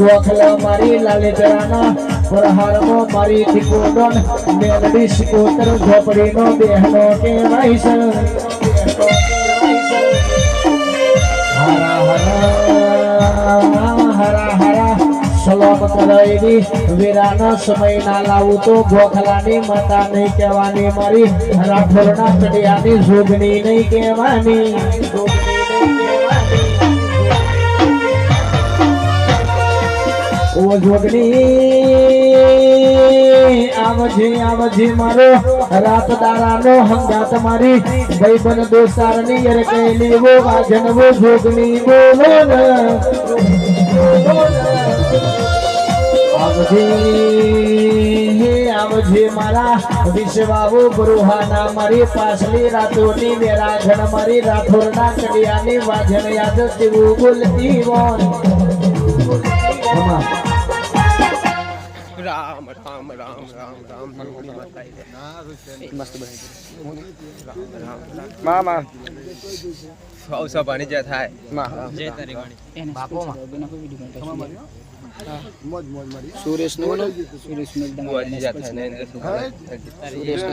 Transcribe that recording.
ગોખલા મારી લાલેતરાના પ્રહારમાં મારી ઠીકોડોન મેલડી સિકોતર ઝોપડીનો બેહનો કહેવાય છે. સમય ના લાવું તો ગોખલાની માતા નહીં કહેવાની, મારી રાઠોડના જોગણી નહીં કહેવાની. ઓ જોગણી આવજે આવજે મારો રાત દારાનો હંગાત મારી. ભાઈબંધ દોસ્તારની યર મારા વિશ્વાવો, ગૃહાના મારી પાછલી રાતોની મેરાઘણ મારી. રાઠોડના કડિયાની વાજન યાદ તેવું બોલતી રામ રામ રામ રામ રામ. જય. મસ્ત બનાવી મામા. સૌ સભાની જય થાય સુરેશનું બુઆજી જય સુરેશનું સુરેશ